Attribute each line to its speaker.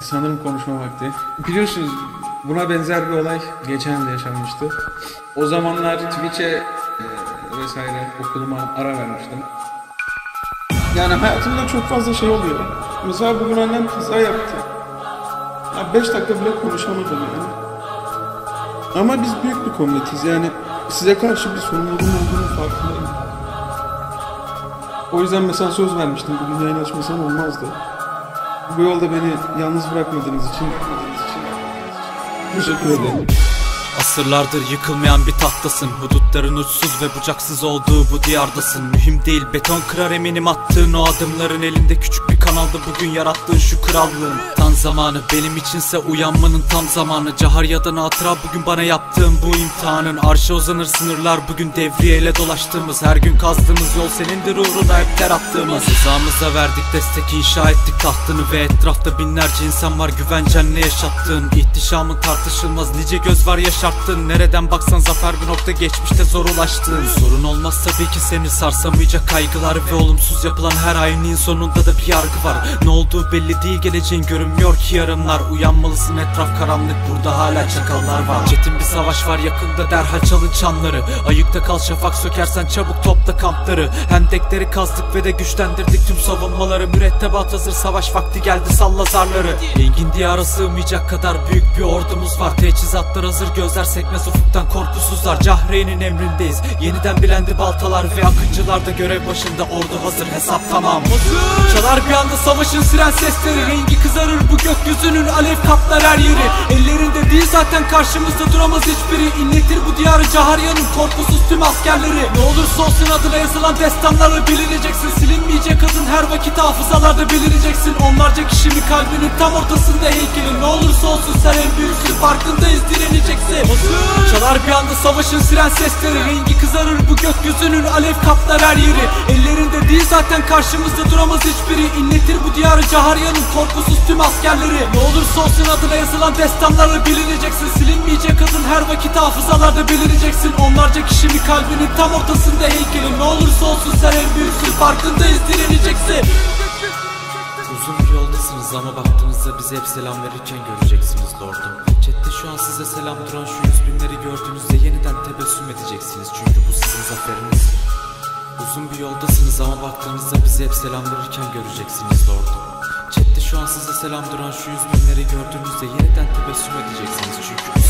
Speaker 1: Sanırım konuşma vakti. Biliyorsunuz buna benzer bir olay geçen de yaşanmıştı. O zamanlar Twitch'e e, vesaire okuluma ara vermiştim. Yani hayatımda çok fazla şey oluyor. Mesela bugün annem kaza yaptı. Ya 5 dakika bile konuşamadım yani. Ama biz büyük bir komünitiz yani size karşı bir sorumluluğum olduğunu farkındayım. O yüzden mesela söz vermiştim bugün yayın açmasam olmazdı. Bu yolda beni yalnız bırakmadığınız için teşekkür ederim.
Speaker 2: Asırlardır yıkılmayan bir tahtasın. Hudutların uçsuz ve bucaksız olduğu bu diyardasın. Mühim değil beton kırar eminim attığın o adımların Elinde. Küçük bir kanalda bugün yarattığın şu krallığın Tam zamanı. Benim içinse uyanmanın tam zamanı. Caharya'dan hatıra bugün bana yaptığın bu imtihanın. Arşa uzanır sınırlar bugün devriyeyle dolaştığımız. Her gün kazdığımız yol senindir uğruna hep ter attığımız. Rızamıza verdik destek inşa ettik tahtını. Ve etrafta binlerce insan var güvencenle yaşattığın. İhtişamın tartışılmaz nice göz var yaşarttığın. Nereden baksan zafer bir nokta geçmişte zor ulaştığın. Sorun olmaz tabii ki seni sarsamayacak kaygılar Ve olumsuz yapılan her ayinin sonunda da bir yargı var. Ne olduğu belli değil geleceğin görünmüyor ki yarınlar Uyanmalısın etraf karanlık burada hala çakallar var. Çetin bir savaş var yakında derhal çalın çanları. Ayıkta kal şafak sökersen çabuk topla kampları. Hendekleri kazdık ve de güçlendirdik tüm savunmaları. Mürettebat hazır savaş vakti geldi salla zarları. Engin diyara sığmayacak kadar büyük bir ordumuz var. Teçhizatlar hazır gözler sekmez ufuktan korkusuzlar. Cahreyn'in emrindeyiz. Yeniden bilendi baltalar Ve akıncılar da görev başında. Ordu hazır hesap tamam. Çalar bir anda savaşın siren sesleri. Rengi kızarır bu gökyüzünün alev kaplar her yeri. Ellerinde değil zaten karşımızda duramaz hiçbiri. İnletir bu diyarı Caharya'nın korkusuz tüm askerleri. Ne olursa olsun adına yazılan destanlarla bilineceksin. Silinmeyecek adın her vakit hafızalarda bilineceksin. Onlarca kişi mi kalbinin tam ortasında heykelin. Ne olursa olsun sen en büyüksün farkındayız direneceksin. Çalar bir anda savaşın siren sesleri. Rengi kızarır bu gökyüzünün alev kaplar her yeri. Ellerinde değil zaten karşımızda duramaz hiçbiri. İnletir bu diyarı Caharya'nın korkusuz tüm askerleri Ne olursa olsun adına yazılan destanlarla bilineceksin. Silinmeyecek adın her vakit hafızalarda bilineceksin. Onlarca kişi mi kalbinin tam ortasında heykelin. Ne olursa olsun sen en büyüksün farkındayız direneceksin. Uzun bir yoldasınız ama baktığınızda bize hep selam verirken göreceksiniz lordum. Chat'te şu an size selam duran şu yüz binleri gördüğünüzde yeniden tebessüm edeceksiniz. Çünkü bu sizin zaferiniz. Uzun bir yoldasınız ama baktığınızda bize hep selam verirken göreceksiniz lordum şu an size selam duran şu yüz binleri gördüğünüzde yeniden tebessüm edeceksiniz Çünkü